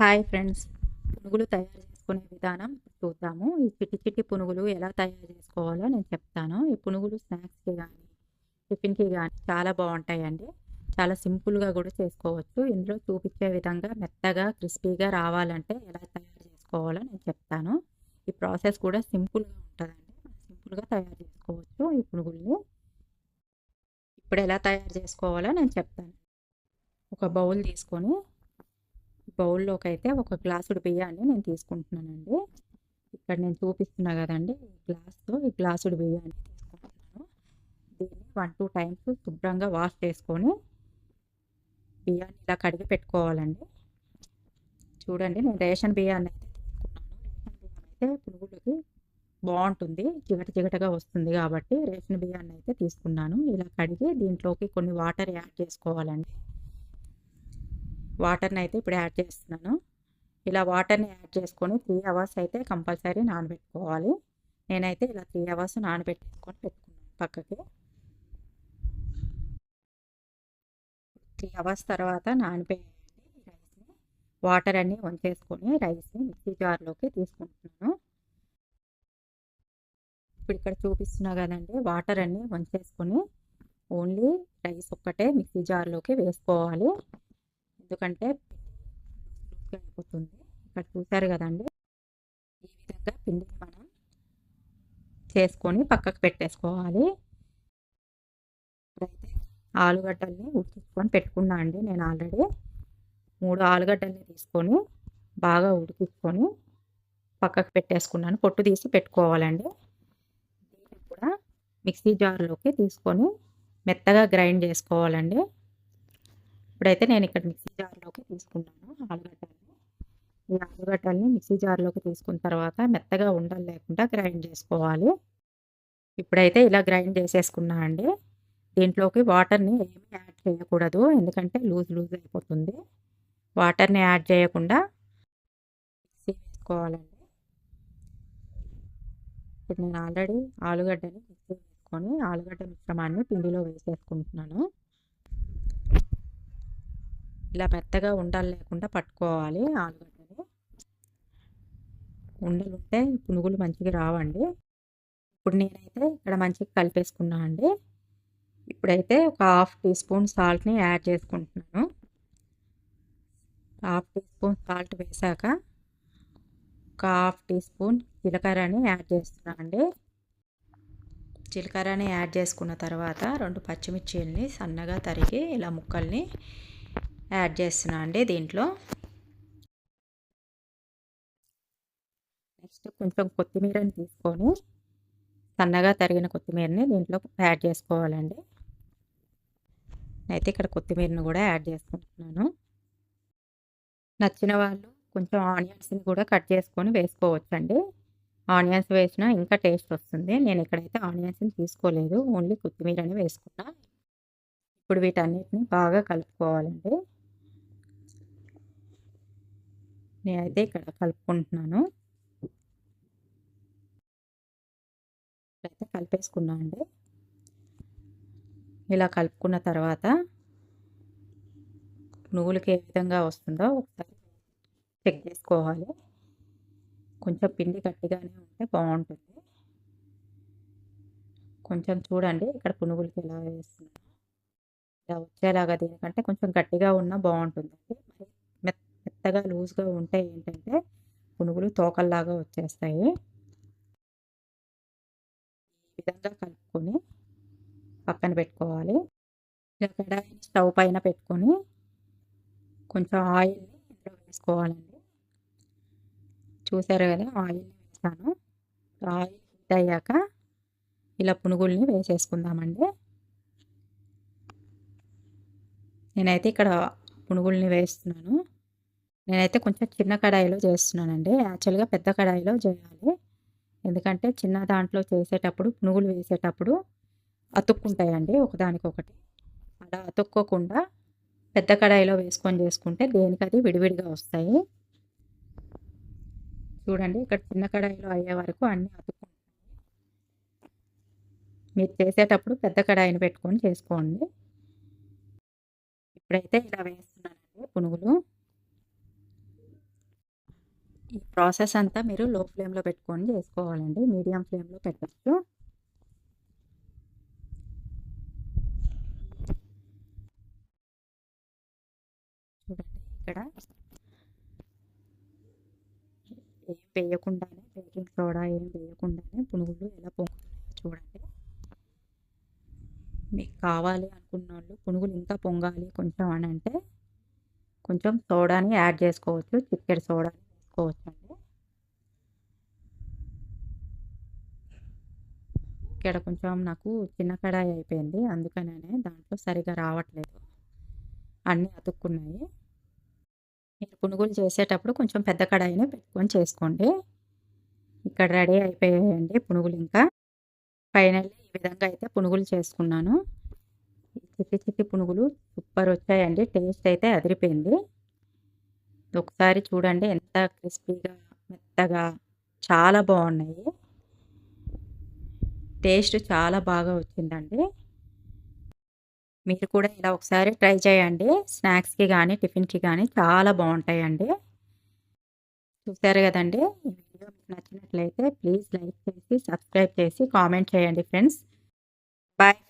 Hi friends. పునుగులు తయారు చేసుకునే విధానం చూద్దాము. ఈ చిట్టి చిట్టి పునుగులు ఎలా తయారు చేసుకోవాలో నేను చెప్తాను. ఈ పునుగులు స్నాక్స్కి కానీ టిఫిన్కి కానీ చాలా బాగుంటాయండి. చాలా సింపుల్గా కూడా చేసుకోవచ్చు. ఇందులో చూపించే విధంగా మెత్తగా క్రిస్పీగా రావాలంటే ఎలా తయారు చేసుకోవాలో నేను చెప్తాను. ఈ ప్రాసెస్ కూడా సింపుల్గా ఉంటుందండి. సింపుల్గా తయారు చేసుకోవచ్చు ఈ పునుగుల్ని. ఇప్పుడు ఎలా తయారు చేసుకోవాలో నేను చెప్తాను. ఒక బౌల్ తీసుకొని బౌల్లోకి అయితే ఒక గ్లాసుడు బియ్యాన్ని నేను తీసుకుంటున్నానండి. ఇక్కడ నేను చూపిస్తున్నా కదండి ఈ గ్లాస్తో ఈ గ్లాసుడు బియ్యాన్ని తీసుకుంటున్నాను. దీన్ని వన్ టూ టైమ్స్ శుభ్రంగా వాష్ చేసుకొని బియ్యాన్ని ఇలా కడిగి పెట్టుకోవాలండి. చూడండి నేను రేషన్ బియ్యాన్ని అయితే తీసుకున్నాను. రేషన్ బియ్యం అయితే పునుగులకి బాగుంటుంది చిగట చిగటగా వస్తుంది కాబట్టి రేషన్ బియ్యాన్ని అయితే తీసుకున్నాను. ఇలా కడిగి దీంట్లోకి కొన్ని వాటర్ యాడ్ చేసుకోవాలండి. వాటర్ని అయితే ఇప్పుడు యాడ్ చేస్తున్నాను. ఇలా వాటర్ని యాడ్ చేసుకొని త్రీ అవర్స్ అయితే కంపల్సరీ నానబెట్టుకోవాలి. నేనైతే ఇలా త్రీ అవర్స్ నానబెట్టేసుకొని పెట్టుకున్నాను పక్కకి. త్రీ అవర్స్ తర్వాత నానబెట్టి రైస్ని వాటర్ అన్నీ వంచేసుకొని రైస్ని మిక్సీ జార్లోకి తీసుకుంటున్నాను. ఇప్పుడు ఇక్కడ చూపిస్తున్నా కదండి వాటర్ అన్నీ వంచేసుకొని ఓన్లీ రైస్ ఒక్కటే మిక్సీ జార్లోకి వేసుకోవాలి. ఎందుకంటే లూజ్గా అయిపోతుంది. ఇక్కడ చూసారు కదండి. ఈ విధంగా పిండిని మనం చేసుకొని పక్కకు పెట్టేసుకోవాలి. ఇప్పుడైతే ఆలుగడ్డల్ని ఉడికించుకొని పెట్టుకున్నా అండి నేను ఆల్రెడీ. మూడు ఆలుగడ్డల్ని తీసుకొని బాగా ఉడికించుకొని పక్కకు పెట్టేసుకున్నాను. పొట్టు తీసి పెట్టుకోవాలండి. దీన్ని కూడా మిక్సీ జార్లోకి తీసుకొని మెత్తగా గ్రైండ్ చేసుకోవాలండి. ఇప్పుడైతే నేను ఇక్కడ మిక్సీ జార్లోకి తీసుకున్నాను ఆలుగడ్డల్ని ఈ ఆలుగడ్డల్ని మిక్సీ జార్లోకి తీసుకున్న తర్వాత మెత్తగా ఉండలు లేకుండా గ్రైండ్ చేసుకోవాలి. ఇప్పుడైతే ఇలా గ్రైండ్ చేసేసుకున్నా అండి. దీంట్లోకి వాటర్ని ఏమీ యాడ్ చేయకూడదు ఎందుకంటే లూజ్ లూజ్ అయిపోతుంది. వాటర్ని యాడ్ చేయకుండా మిక్సీ వేసుకోవాలండి. ఇప్పుడు నేను ఆల్రెడీ ఆలుగడ్డని మిక్సీ వేసుకొని ఆలుగడ్డ మిశ్రమాన్ని పిండిలో వేసేసుకుంటున్నాను. ఇలా మెత్తగా ఉండలు లేకుండా పట్టుకోవాలి ఆలుగడ్డని ఉండలు ఉంటే పునుగులు మంచిగా రావండి. ఇప్పుడు నేనైతే ఇక్కడ మంచిగా కలిపేసుకున్నా అండి. ఇప్పుడైతే ఒక హాఫ్ టీ స్పూన్ సాల్ట్ని యాడ్ చేసుకుంటున్నాను. హాఫ్ టీ స్పూన్ సాల్ట్ వేసాక ఒక హాఫ్ టీ స్పూన్ జీలకర్రని యాడ్ చేస్తున్నా అండి. జీలకర్రని యాడ్ చేసుకున్న తర్వాత రెండు పచ్చిమిర్చిల్ని సన్నగా తరిగి ఇలా ముక్కల్ని యాడ్ చేస్తున్నా అండి దీంట్లో. నెక్స్ట్ కొంచెం కొత్తిమీరని తీసుకొని సన్నగా తరిగిన కొత్తిమీరని దీంట్లో యాడ్ చేసుకోవాలండి. అయితే ఇక్కడ కొత్తిమీరని కూడా యాడ్ చేసుకుంటున్నాను. నచ్చిన వాళ్ళు కొంచెం ఆనియన్స్ని కూడా కట్ చేసుకొని వేసుకోవచ్చండి. ఆనియన్స్ వేసినా ఇంకా టేస్ట్ వస్తుంది. నేను ఇక్కడైతే ఆనియన్స్ని తీసుకోలేదు. ఓన్లీ కొత్తిమీరని వేసుకున్నా. ఇప్పుడు వీటన్నిటిని బాగా కలుపుకోవాలండి. నేనైతే ఇక్కడ కలుపుకుంటున్నాను. అయితే కలిపేసుకున్నా అండి. ఇలా కలుపుకున్న తర్వాత నువ్వులకి ఏ విధంగా వస్తుందో ఒకసారి చెక్ చేసుకోవాలి. కొంచెం పిండి గట్టిగానే ఉంటే బాగుంటుంది. కొంచెం చూడండి ఇక్కడ పునుగులకి ఎలా వేస్తున్నా. ఇలా వచ్చేలాగా దీనికంటే కొంచెం గట్టిగా ఉన్నా బాగుంటుంది మరి మెత్తగా లూజ్గా ఉంటే ఏంటంటే పునుగులు తోకల్లాగా వచ్చేస్తాయి. ఈ విధంగా కలుపుకొని పక్కన పెట్టుకోవాలి. ఇలా కడాయిని స్టవ్ పైన పెట్టుకొని కొంచెం ఆయిల్ని ఇందులో వేసుకోవాలండి. చూసారు కదా ఆయిల్ని వేసాను. ఆయిల్ హీట్ అయ్యాక ఇలా పునుగుల్ని వేసేసుకుందామండి. నేనైతే ఇక్కడ పునుగుల్ని వేస్తున్నాను. నేనైతే కొంచెం చిన్న కడాయిలో చేస్తున్నానండి. యాక్చువల్గా పెద్ద కడాయిలో చేయాలి. ఎందుకంటే చిన్న దాంట్లో చేసేటప్పుడు పునుగులు వేసేటప్పుడు అతుక్కుంటాయండి ఒకదానికొకటి. అలా అతుక్కోకుండా పెద్ద కడాయిలో వేసుకొని చేసుకుంటే దేనికి అది విడివిడిగా వస్తాయి. చూడండి ఇక్కడ చిన్న కడాయిలో అయ్యే వరకు అన్నీ అతుక్కుంటాయి. మీరు చేసేటప్పుడు పెద్ద కడాయిని పెట్టుకొని చేసుకోండి. ఇప్పుడైతే ఇలా వేస్తున్నానండి పునుగులు. ఈ ప్రాసెస్ అంతా మీరు లో ఫ్లేమ్‌లో పెట్టుకొని చేసుకోవాలండి. మీడియం ఫ్లేమ్‌లో పెట్టచ్చు చూడండి ఇక్కడ ఏం వేయకుండానే బేకింగ్ సోడా ఏం వేయకుండానే పునుగులు ఎలా పొంగుతున్నాయో చూడండి. మీకు కావాలి అనుకున్న వాళ్ళు పునుగులు ఇంకా పొంగాలి కొంచెం అని అంటే కొంచెం సోడాని యాడ్ చేసుకోవచ్చు. చిటికెడు సోడాని వేసుకోవచ్చండి. ఇక్కడ కొంచెం నాకు చిన్న కడాయి అయిపోయింది. అందుకనే దాంట్లో సరిగ్గా రావట్లేదు. అన్నీ అతుక్కున్నాయి. మీరు పునుగులు చేసేటప్పుడు కొంచెం పెద్ద కడాయినే పెట్టుకొని చేసుకోండి. ఇక్కడ రెడీ అయిపోయాయండి పునుగులు ఇంకా. ఫైనల్లీ ఈ విధంగా అయితే పునుగులు చేసుకున్నాను. చిట్టి చిట్టి పునుగులు సూపర్ వచ్చాయండి. టేస్ట్ అయితే అదిరిపోయింది. ఒకసారి చూడండి ఎంత క్రిస్పీగా, మెత్తగా చాలా బాగున్నాయి. టేస్ట్ చాలా బాగా వచ్చిందండి. మీరు కూడా ఇలా ఒకసారి ట్రై చేయండి. స్నాక్స్‌కి కానీ టిఫిన్‌కి కానీ చాలా బాగుంటాయండి. చూసారు కదండి ఈ వీడియో మీకు నచ్చినట్లయితే ప్లీజ్ లైక్ చేసి, సబ్స్క్రైబ్ చేసి, కామెంట్ చేయండి ఫ్రెండ్స్. బాయ్.